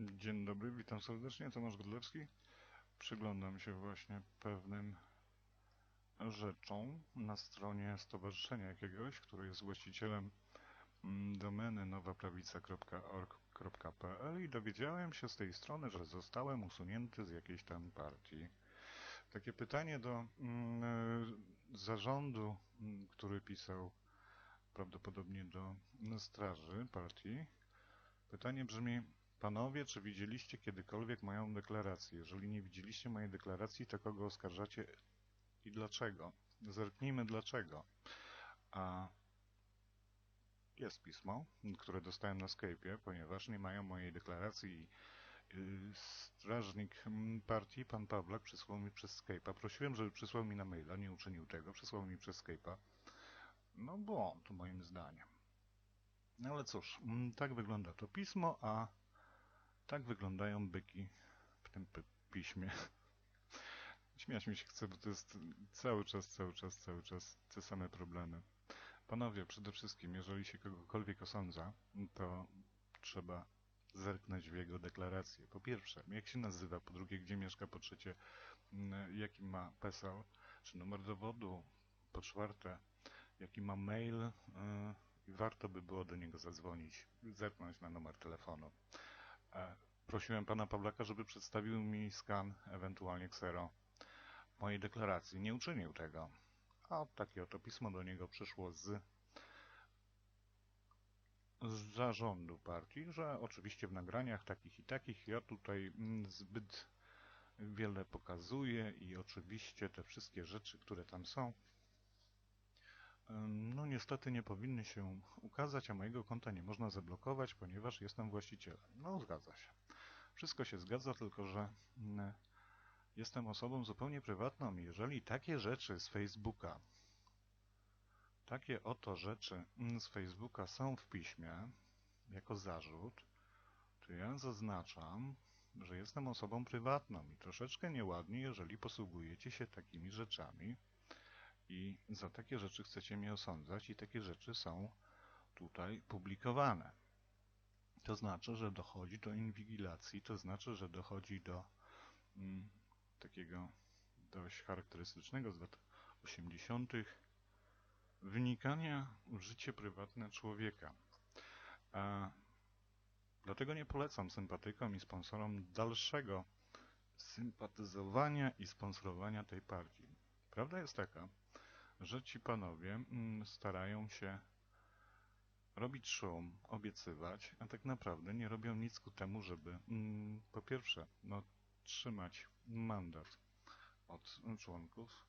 Dzień dobry, witam serdecznie, Tomasz Godlewski. Przyglądam się właśnie pewnym rzeczom na stronie stowarzyszenia jakiegoś, które jest właścicielem mm, domeny nowaprawica.org.pl i dowiedziałem się z tej strony, że zostałem usunięty z jakiejś tam partii. Takie pytanie do mm, zarządu, mm, który pisał prawdopodobnie do straży partii. Pytanie brzmi, panowie, czy widzieliście kiedykolwiek moją deklarację? Jeżeli nie widzieliście mojej deklaracji, to kogo oskarżacie i dlaczego? Zerknijmy dlaczego. A jest pismo, które dostałem na Skype'ie, ponieważ nie mają mojej deklaracji i strażnik partii, pan Pawlak, przysłał mi przez Skype'a. Prosiłem, żeby przysłał mi na maila, nie uczynił tego, przysłał mi przez Skype'a. No błąd, moim zdaniem. No ale cóż, tak wygląda to pismo, a tak wyglądają byki w tym piśmie. Śmiać mi się chce, bo to jest cały czas, cały czas, cały czas te same problemy. Panowie, przede wszystkim, jeżeli się kogokolwiek osądza, to trzeba zerknąć w jego deklarację. Po pierwsze, jak się nazywa, po drugie, gdzie mieszka, po trzecie, jaki ma PESEL, czy numer dowodu, po czwarte, jaki ma mail yy, i warto by było do niego zadzwonić, zerknąć na numer telefonu. E, prosiłem pana Pawlaka, żeby przedstawił mi skan, ewentualnie ksero mojej deklaracji. Nie uczynił tego. A takie oto pismo do niego przyszło z, z zarządu partii, że oczywiście w nagraniach takich i takich ja tutaj mm, zbyt wiele pokazuję i oczywiście te wszystkie rzeczy, które tam są, no niestety nie powinny się ukazać, a mojego konta nie można zablokować, ponieważ jestem właścicielem. No zgadza się. Wszystko się zgadza, tylko że mm, jestem osobą zupełnie prywatną. Jeżeli takie rzeczy z Facebooka, takie oto rzeczy mm, z Facebooka są w piśmie, jako zarzut, to ja zaznaczam, że jestem osobą prywatną i troszeczkę nieładnie, jeżeli posługujecie się takimi rzeczami, i za takie rzeczy chcecie mnie osądzać i takie rzeczy są tutaj publikowane. To znaczy, że dochodzi do inwigilacji, to znaczy, że dochodzi do mm, takiego dość charakterystycznego z lat 80. wnikania w życie prywatne człowieka. A dlatego nie polecam sympatykom i sponsorom dalszego sympatyzowania i sponsorowania tej partii. Prawda jest taka, że ci panowie mm, starają się robić szum, obiecywać, a tak naprawdę nie robią nic ku temu, żeby mm, po pierwsze no, trzymać mandat od członków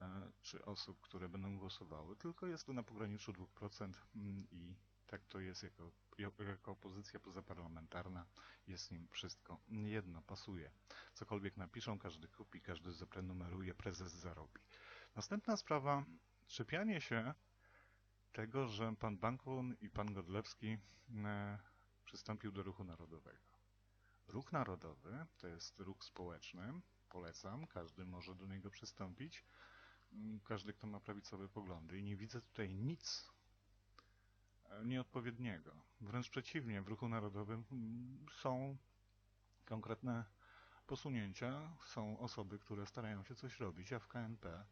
e, czy osób, które będą głosowały, tylko jest to na pograniczu 2% mm, i tak to jest jako, jako opozycja pozaparlamentarna, jest im wszystko jedno, pasuje. Cokolwiek napiszą, każdy kupi, każdy zaprenumeruje, prezes zarobi. Następna sprawa, czepianie się tego, że pan Bankun i pan Godlewski e, przystąpił do ruchu narodowego. Ruch narodowy to jest ruch społeczny, polecam, każdy może do niego przystąpić, mm, każdy, kto ma prawicowe poglądy. I nie widzę tutaj nic e, nieodpowiedniego. Wręcz przeciwnie, w ruchu narodowym mm, są konkretne posunięcia, są osoby, które starają się coś robić, a w KNP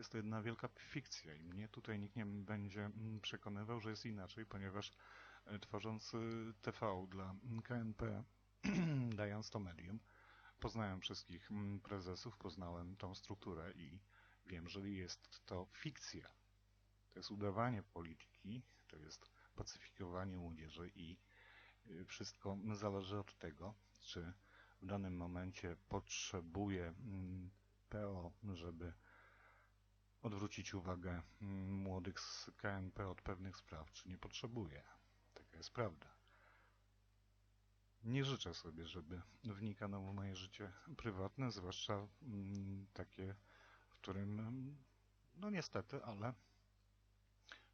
jest to jedna wielka fikcja i mnie tutaj nikt nie będzie mm, przekonywał, że jest inaczej, ponieważ e, tworząc y, TV dla KNP, dając to medium, poznałem wszystkich mm, prezesów, poznałem tą strukturę i wiem, że jest to fikcja. To jest udawanie polityki, to jest pacyfikowanie młodzieży i y, wszystko zależy od tego, czy w danym momencie potrzebuje mm, PO, żeby odwrócić uwagę mm, młodych z KNP od pewnych spraw, czy nie potrzebuje. Taka jest prawda. Nie życzę sobie, żeby wnikano w moje życie prywatne, zwłaszcza mm, takie, w którym, mm, no niestety, ale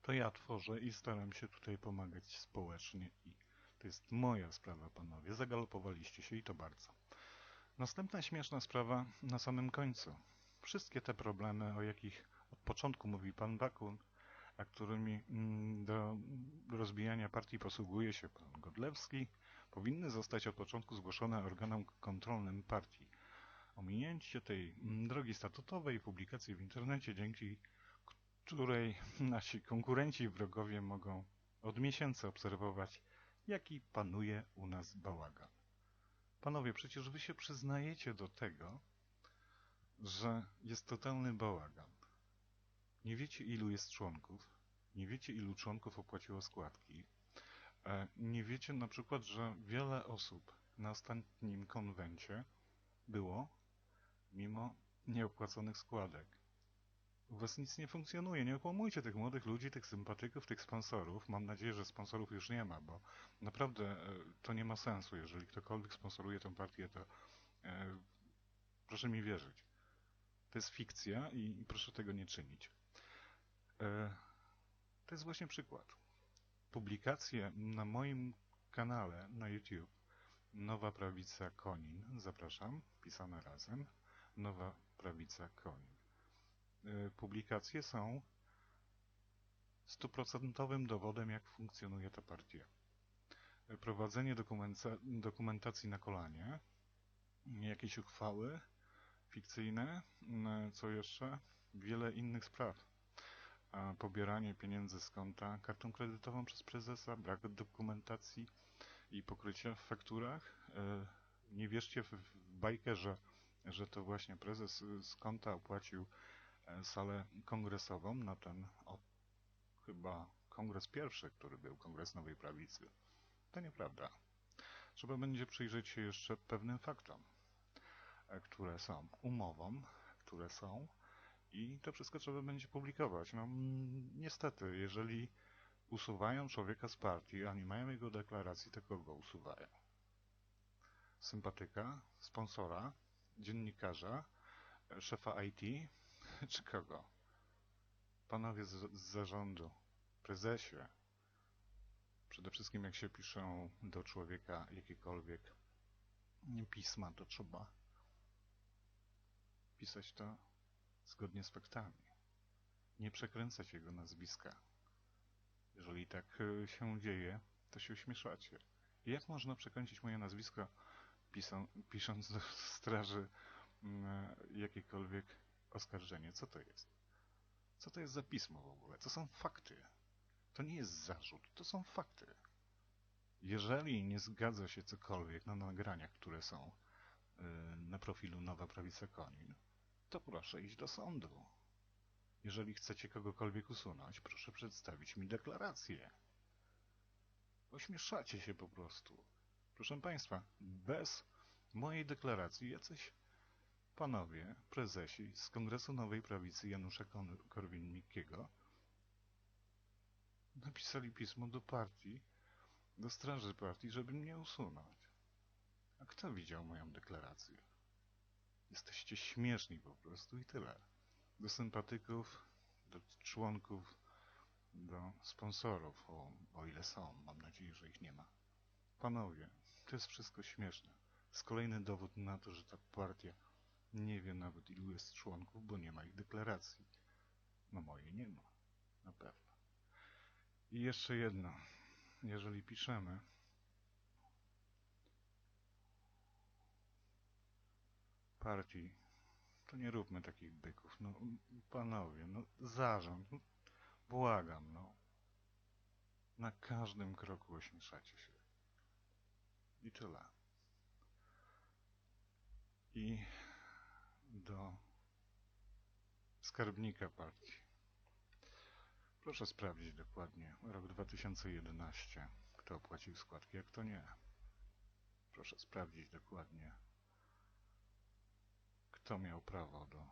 to ja tworzę i staram się tutaj pomagać społecznie i to jest moja sprawa, panowie. Zagalopowaliście się i to bardzo. Następna śmieszna sprawa na samym końcu. Wszystkie te problemy, o jakich początku mówi pan Bakun, a którymi mm, do rozbijania partii posługuje się pan Godlewski, powinny zostać od początku zgłoszone organom kontrolnym partii. Ominięcie tej mm, drogi statutowej, publikacji w internecie, dzięki której nasi konkurenci i wrogowie mogą od miesięcy obserwować, jaki panuje u nas bałagan. Panowie, przecież wy się przyznajecie do tego, że jest totalny bałagan. Nie wiecie, ilu jest członków, nie wiecie, ilu członków opłaciło składki, e, nie wiecie na przykład, że wiele osób na ostatnim konwencie było mimo nieopłaconych składek. U was nic nie funkcjonuje. Nie okłamujcie tych młodych ludzi, tych sympatyków, tych sponsorów. Mam nadzieję, że sponsorów już nie ma, bo naprawdę e, to nie ma sensu. Jeżeli ktokolwiek sponsoruje tę partię, to e, proszę mi wierzyć. To jest fikcja i, i proszę tego nie czynić. E, to jest właśnie przykład. Publikacje na moim kanale na YouTube Nowa Prawica Konin, zapraszam, pisane razem, Nowa Prawica Konin. E, publikacje są stuprocentowym dowodem, jak funkcjonuje ta partia. E, prowadzenie dokumentacji na kolanie, jakieś uchwały fikcyjne, co jeszcze? Wiele innych spraw. Pobieranie pieniędzy z konta kartą kredytową przez prezesa, brak dokumentacji i pokrycia w fakturach. E, nie wierzcie w bajkę, że, że to właśnie prezes z konta opłacił E, salę kongresową na ten o, chyba kongres pierwszy, który był, kongres Nowej Prawicy. To nieprawda. Trzeba będzie przyjrzeć się jeszcze pewnym faktom, e, które są umową, które są i to wszystko trzeba będzie publikować. No niestety, jeżeli usuwają człowieka z partii, a nie mają jego deklaracji, to kogo usuwają? Sympatyka, sponsora, dziennikarza, szefa IT, czy kogo? Panowie z, z zarządu, prezesie, przede wszystkim jak się piszą do człowieka jakiekolwiek pisma, to trzeba pisać to zgodnie z faktami. Nie przekręcać jego nazwiska. Jeżeli tak e, się dzieje, to się uśmieszacie. Jak można przekręcić moje nazwisko, pisząc do straży mm, jakiekolwiek oskarżenie. Co to jest? Co to jest za pismo w ogóle? To są fakty. To nie jest zarzut, to są fakty. Jeżeli nie zgadza się cokolwiek na nagraniach, które są yy, na profilu Nowa Prawica Konin, to proszę iść do sądu. Jeżeli chcecie kogokolwiek usunąć, proszę przedstawić mi deklarację. Ośmieszacie się po prostu. Proszę Państwa, bez mojej deklaracji jacyś panowie prezesi z Kongresu Nowej Prawicy Janusza Korwin-Mikkiego napisali pismo do partii, do straży partii, żeby mnie usunąć. A kto widział moją deklarację? Jesteście śmieszni po prostu i tyle. Do sympatyków, do członków, do sponsorów, o, o ile są, mam nadzieję, że ich nie ma. Panowie, to jest wszystko śmieszne. Jest kolejny dowód na to, że ta partia nie wie nawet ilu jest członków, bo nie ma ich deklaracji. No mojej nie ma. Na pewno. I jeszcze jedno. Jeżeli piszemy partii, to nie róbmy takich byków. No panowie, no zarząd, no, błagam, no. Na każdym kroku ośmieszacie się. I tyle. I do skarbnika partii. Proszę sprawdzić dokładnie rok 2011, kto opłacił składki, a kto nie. Proszę sprawdzić dokładnie, kto miał prawo do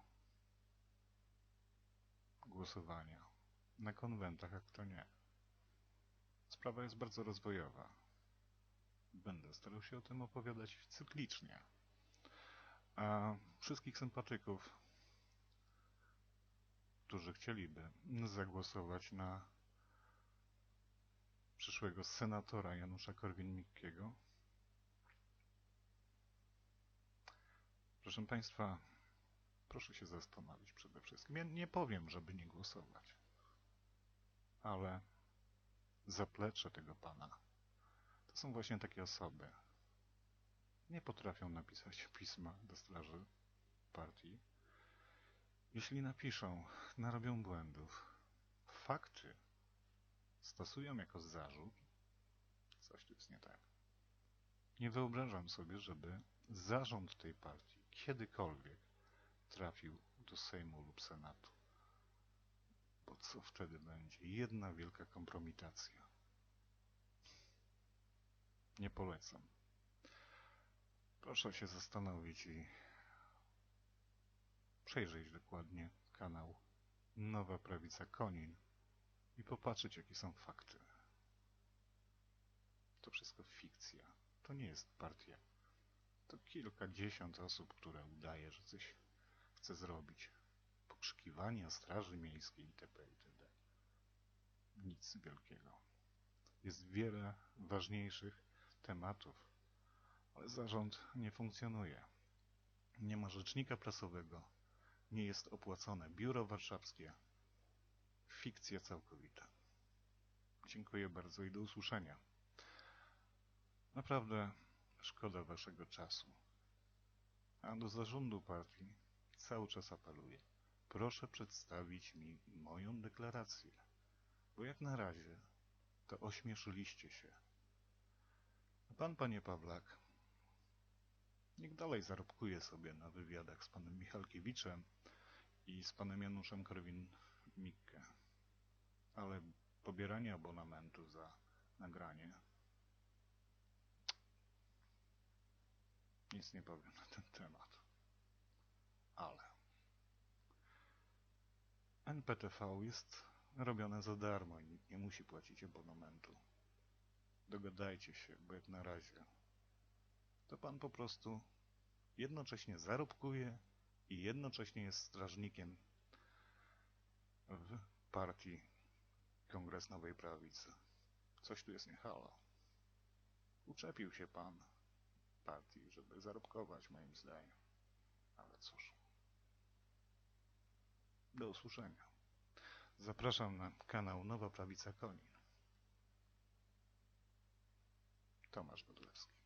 głosowania na konwentach, a kto nie. Sprawa jest bardzo rozwojowa. Będę starał się o tym opowiadać cyklicznie. A wszystkich sympatyków, którzy chcieliby zagłosować na przyszłego senatora Janusza Korwin-Mikkiego. Proszę Państwa, proszę się zastanowić przede wszystkim. Ja nie powiem, żeby nie głosować. ale zaplecze tego pana to są właśnie takie osoby. Nie potrafią napisać pisma do straży partii. Jeśli napiszą, narobią błędów. Fakty stosują jako zarzut. Coś tu jest nie tak. Nie wyobrażam sobie, żeby zarząd tej partii kiedykolwiek trafił do Sejmu lub Senatu. Bo co wtedy będzie? Jedna wielka kompromitacja. Nie polecam. Proszę się zastanowić i przejrzeć dokładnie kanał Nowa Prawica Konin i popatrzeć, jakie są fakty. To wszystko fikcja. To nie jest partia. To kilkadziesiąt osób, które udaje, że coś chce zrobić. Pokrzykiwania Straży Miejskiej itp. itd. Nic wielkiego. Jest wiele ważniejszych tematów, ale zarząd nie funkcjonuje. Nie ma rzecznika prasowego, nie jest opłacone biuro warszawskie. Fikcja całkowita. Dziękuję bardzo i do usłyszenia. Naprawdę szkoda waszego czasu. A do zarządu partii cały czas apeluję. Proszę przedstawić mi moją deklarację, bo jak na razie to ośmieszyliście się. Pan, panie Pawlak, niech dalej zarobkuje sobie na wywiadach z panem Michalkiewiczem i z panem Januszem Korwin-Mikke. Ale pobieranie abonamentu za nagranie nic nie powiem na ten temat. Ale NPTV jest robione za darmo i nikt nie musi płacić abonamentu. Dogadajcie się, bo jak na razie to pan po prostu jednocześnie zarobkuje i jednocześnie jest strażnikiem w partii Kongres Nowej Prawicy. Coś tu jest nie halo. Uczepił się pan partii, żeby zarobkować, moim zdaniem. Ale cóż. Do usłyszenia. Zapraszam na kanał Nowa Prawica Konin. Tomasz Godlewski.